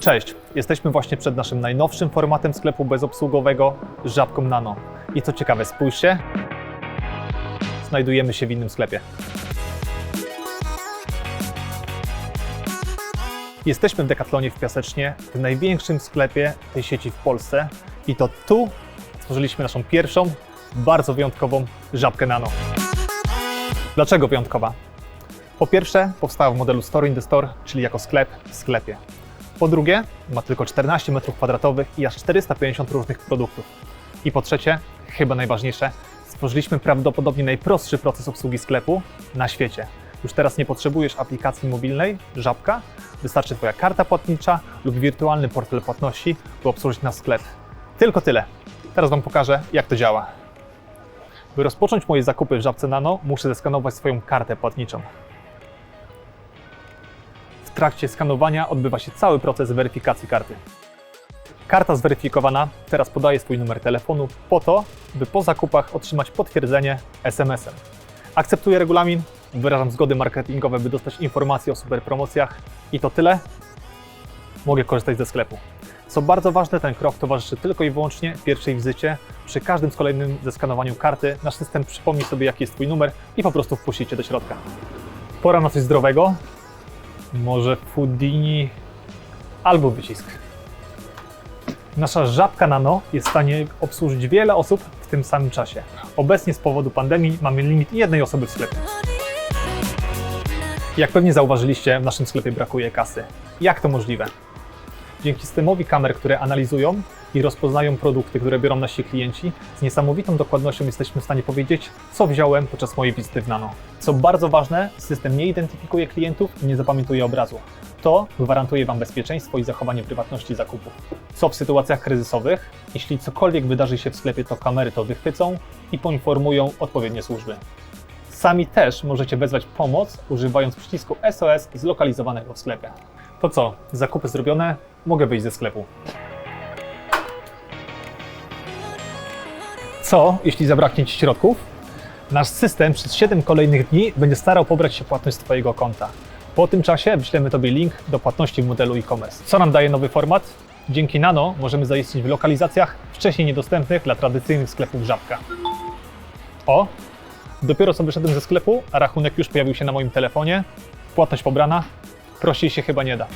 Cześć, jesteśmy właśnie przed naszym najnowszym formatem sklepu bezobsługowego Żabką Nano. I co ciekawe, spójrzcie, znajdujemy się w innym sklepie. Jesteśmy w Decathlonie w Piasecznie, w największym sklepie tej sieci w Polsce i to tu stworzyliśmy naszą pierwszą, bardzo wyjątkową Żabkę Nano. Dlaczego wyjątkowa? Po pierwsze, powstała w modelu Store in the Store, czyli jako sklep w sklepie. Po drugie, ma tylko 14 m2 i aż 450 różnych produktów. I po trzecie, chyba najważniejsze, stworzyliśmy prawdopodobnie najprostszy proces obsługi sklepu na świecie. Już teraz nie potrzebujesz aplikacji mobilnej, żabka, wystarczy Twoja karta płatnicza lub wirtualny portfel płatności, by obsłużyć nasz sklep. Tylko tyle. Teraz Wam pokażę, jak to działa. By rozpocząć moje zakupy w Żabce Nano, muszę zeskanować swoją kartę płatniczą. Trakcie skanowania odbywa się cały proces weryfikacji karty. Karta zweryfikowana teraz podaje swój numer telefonu po to, by po zakupach otrzymać potwierdzenie SMS-em. Akceptuję regulamin, wyrażam zgody marketingowe, by dostać informacje o super promocjach i to tyle. Mogę korzystać ze sklepu. Co bardzo ważne, ten krok towarzyszy tylko i wyłącznie pierwszej wizycie. Przy każdym z kolejnym zeskanowaniu karty nasz system przypomni sobie, jaki jest Twój numer i po prostu wpuści Cię do środka. Pora na coś zdrowego. Może Houdini albo wycisk. Nasza żabka nano jest w stanie obsłużyć wiele osób w tym samym czasie. Obecnie z powodu pandemii mamy limit jednej osoby w sklepie. Jak pewnie zauważyliście, w naszym sklepie brakuje kasy. Jak to możliwe? Dzięki systemowi kamer, które analizują i rozpoznają produkty, które biorą nasi klienci, z niesamowitą dokładnością jesteśmy w stanie powiedzieć, co wziąłem podczas mojej wizyty w Nano. Co bardzo ważne, system nie identyfikuje klientów i nie zapamiętuje obrazu. To gwarantuje Wam bezpieczeństwo i zachowanie prywatności zakupów. Co w sytuacjach kryzysowych? Jeśli cokolwiek wydarzy się w sklepie, to kamery to wychwycą i poinformują odpowiednie służby. Sami też możecie wezwać pomoc używając przycisku SOS zlokalizowanego w sklepie. To co, zakupy zrobione, mogę wyjść ze sklepu. Co, jeśli zabraknie Ci środków? Nasz system przez 7 kolejnych dni będzie starał pobrać się płatność z Twojego konta. Po tym czasie wyślemy Tobie link do płatności w modelu e-commerce. Co nam daje nowy format? Dzięki Nano możemy zaistnieć w lokalizacjach wcześniej niedostępnych dla tradycyjnych sklepów Żabka. O, dopiero co wyszedłem ze sklepu, a rachunek już pojawił się na moim telefonie. Płatność pobrana. Prościej się chyba nie da.